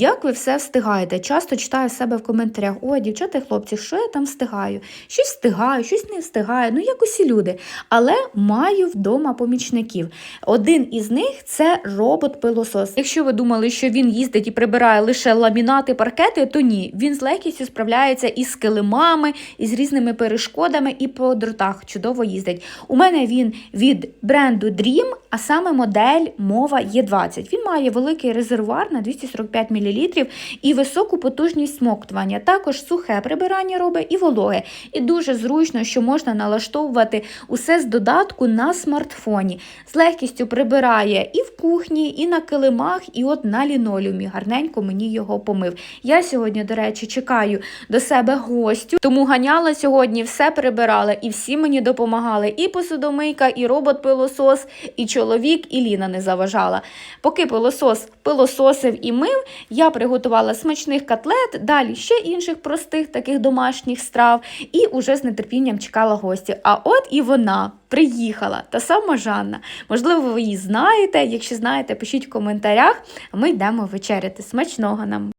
Як ви все встигаєте? Часто читаю себе в коментарях: о, дівчата і хлопці, що я там встигаю? Щось встигаю, щось не встигаю. Ну, як усі люди. Але маю вдома помічників. Один із них це робот-пилосос. Якщо ви думали, що він їздить і прибирає лише ламінати, паркети, то ні. Він з легкістю справляється із килимами, із різними перешкодами і по дротах чудово їздить. У мене він від бренду Dream, а саме модель мова Є20. Він має великий резервуар на 245 мл і високу потужність смоктування. Також сухе прибирання робить і вологе. І дуже зручно, що можна налаштовувати усе з додатку на смартфоні. З легкістю прибирає і в кухні, і на килимах, і от на лінолеумі. Гарненько мені його помив. Я сьогодні, до речі, чекаю до себе гостю, тому ганяла сьогодні, все прибирала, і всі мені допомагали. І посудомийка, і робот-пилосос, і чоловік, і Ліна не заважала. Поки пилосос пилососив і мив, я приготувала смачних котлет, далі ще інших простих таких домашніх страв, і уже з нетерпінням чекала гості. А от і вона приїхала, та сама Жанна. Можливо, ви її знаєте. Якщо знаєте, пишіть в коментарях. Ми йдемо вечеряти. Смачного нам!